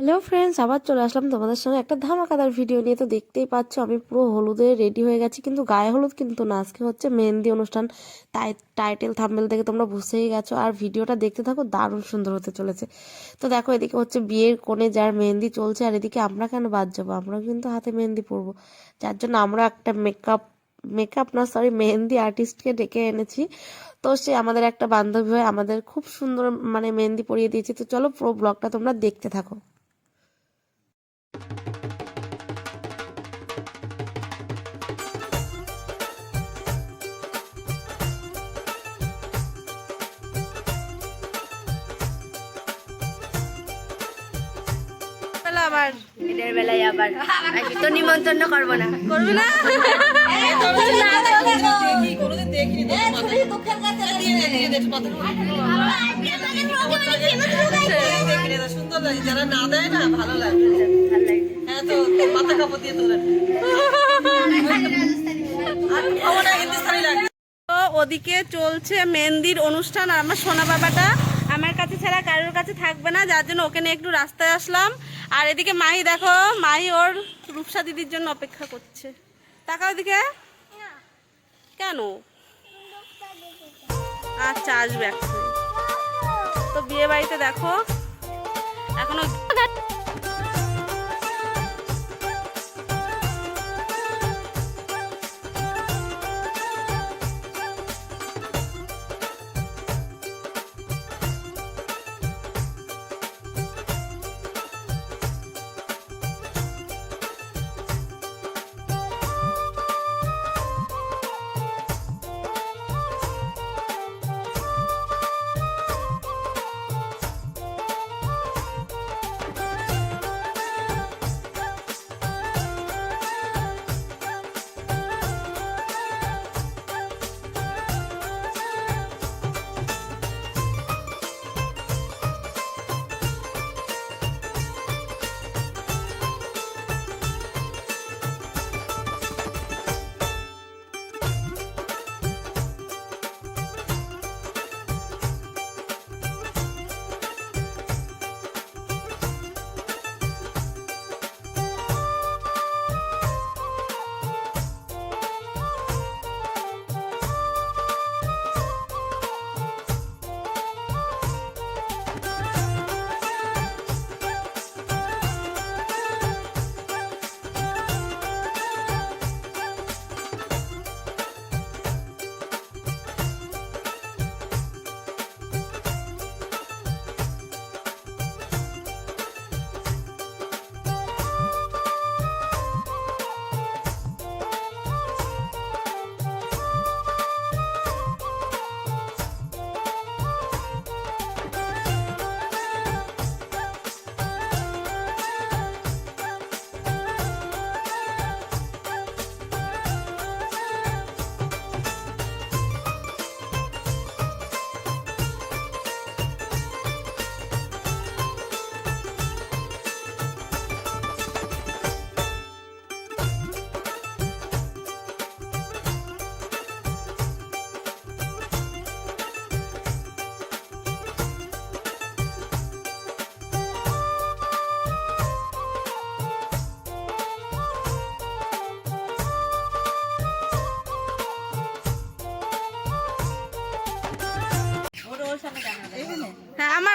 Hello friends, আবার চলে আসলাম তোমাদের সঙ্গে একটা ধামাকাদার ভিডিও নিয়ে। তো দেখতেই পাচ্ছ, আমি পুরো হলুদে রেডি হয়ে গেছি, কিন্তু গায়ে হলুদ কিন্তু না। আজকে হচ্ছে মেহেন্দি অনুষ্ঠান, তাই টাইটেল থাম্বেল থেকে তোমরা বুঝতেই গেছো। আর ভিডিওটা দেখতে থাকো, দারুণ সুন্দর হতে চলেছে। তো দেখো, এদিকে হচ্ছে বিয়ের কোণে যার মেহেন্দি চলছে, আর এদিকে আমরা কেন বাদ যাব? আমরাও কিন্তু হাতে মেহেন্দি পরবো। যার জন্য আমরা একটা মেকআপ মেকআপ না সরি মেহেন্দি আর্টিস্টকে ডেকে এনেছি। তো সে আমাদের একটা বান্ধবী হয়ে আমাদের খুব সুন্দর মানে মেহেন্দি পরিয়ে দিয়েছে। তো চলো পুরো ব্লগটা তোমরা দেখতে থাকো। আবার ঈদের বেলায় আবার তো নিমন্ত্রণ করব না করবি না সুন্দর লাগে যারা না দেয় না ভালো লাগে হ্যাঁ তো মাথা কাপড় দিয়ে তোলেন আর খবর হিন্দুস্তানি লাগে তো ওদিকে চলছে মেহেন্দির অনুষ্ঠান আর আমার সোনা বাবাটা ছাড়া কারোর কাছে থাকবে না, যার জন্য ওখানে একটু রাস্তায় আসলাম। আর এদিকে মাহি, দেখো, মাহি ওর রূপসা দিদির জন্য অপেক্ষা করছে। তাকাও দিকে কেন? আচ্ছা আসবে একসাথে তো বিয়ে বাড়িতে দেখো, এখনও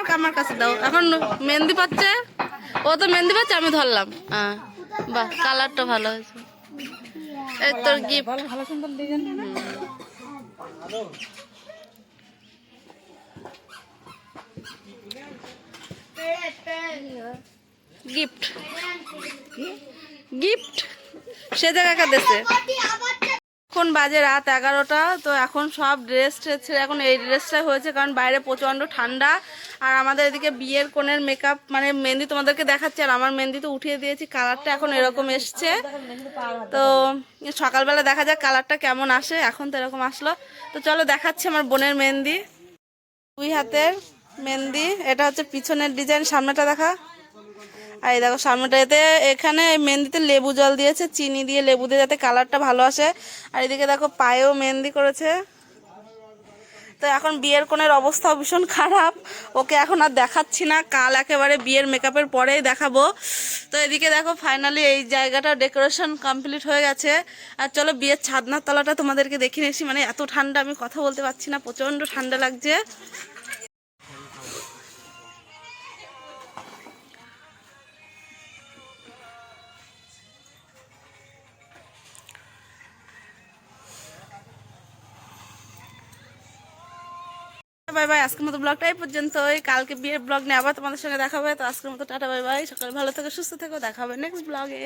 হ্যাঁ আমার আমার কাছে দাও। এখন মেহেন্দি পাচ্ছে ও তো মেহেন্দি পাচ্ছে আমি ধরলাম। হ্যাঁ বাহ কালারটা ভালো হয়েছে। এই তোর গিফট ভালো সুন্দর ডিজাইন গিফট গিফট সে জায়গা দেশে এখন বাজে রাত এগারোটা, তো এখন সব ড্রেস ছেড়ে এখন এই ড্রেসটাই হয়েছে কারণ বাইরে প্রচণ্ড ঠান্ডা। আর আমাদের এদিকে বিয়ের কোণের মেকআপ মানে মেহেন্দি তোমাদেরকে দেখাচ্ছি, আর আমার মেহেন্দি তো উঠিয়ে দিয়েছি কালারটা এখন এরকম এসছে। তো সকালবেলা দেখা যাক কালারটা কেমন আসে, এখন তো এরকম আসলো। তো চলো দেখাচ্ছি আমার বোনের মেহেন্দি। দুই হাতের মেহেন্দি, এটা হচ্ছে পিছনের ডিজাইন সামনেটা দেখা। আর এই দেখো, সামনেটাতে এখানে মেহেন্দিতে লেবু জল দিয়েছে, চিনি দিয়ে লেবু দিয়ে যাতে কালারটা ভালো আসে। আর এদিকে দেখো, পায়েও মেহেন্দি করেছে। তো এখন বিয়ের কোণের অবস্থাও ভীষণ খারাপ। ওকে এখন আর দেখাচ্ছি না, কাল একেবারে বিয়ের মেকআপের পরেই দেখাবো। তো এদিকে দেখো ফাইনালি এই জায়গাটা ডেকোরেশন কমপ্লিট হয়ে গেছে। আর চলো, বিয়ের ছাদনার তলাটা তোমাদেরকে দেখিয়ে নিয়েছি। মানে এত ঠান্ডা আমি কথা বলতে পারছি না, প্রচণ্ড ঠান্ডা লাগছে। বাই বাই, আজকের মতো ব্লগটাই পর্যন্ত কালকে বিয়ের ব্লগ নিয়ে আবার তোমাদের সঙ্গে দেখা হবে। তো আজকের মতো টাটা, বাই বাই। সকাল ভালো থেকো, সুস্থ থেকো। দেখা হবে নেক্সট ব্লগে